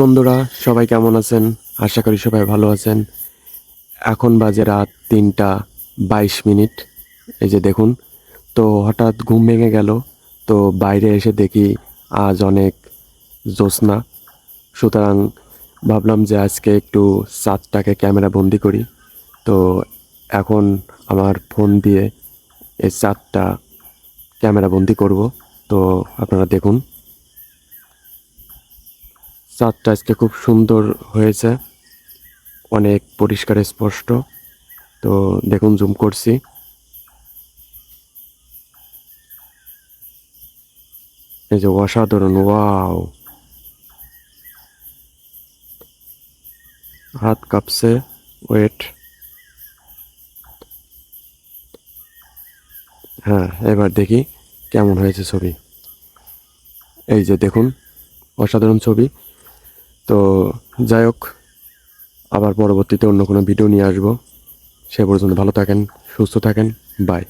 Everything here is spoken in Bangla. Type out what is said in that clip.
বন্ধুরা, সবাই কেমন আছেন? আশা করি সবাই ভালো আছেন। এখন বাজে রাত তিনটা বাইশ মিনিট। এই যে দেখুন, তো হঠাৎ ঘুম ভেঙে গেল। তো বাইরে এসে দেখি আজ অনেক জ্যোৎস্না। সুতরাং ভাবলাম যে আজকে একটু চাঁদটাকে ক্যামেরা বন্দি করি। তো এখন আমার ফোন দিয়ে এই চাঁদটা ক্যামেরা বন্দি করব। তো আপনারা দেখুন। চাঁদটা আজকে খুব সুন্দর হয়েছে। অনেক পরিষ্কার, স্পষ্ট। তো দেখুন জুম করছি। এই যে অসাধারণ, ওয়াও! হাত কাঁপছে, ওয়েট। হ্যাঁ এবার দেখি কেমন হয়েছে ছবি। এই যে দেখুন, অসাধারণ ছবি। তো যাই হোক, আবার পরবর্তীতে অন্য কোনো ভিডিও নিয়ে আসব। সে পর্যন্ত ভালো থাকেন, সুস্থ থাকেন বাই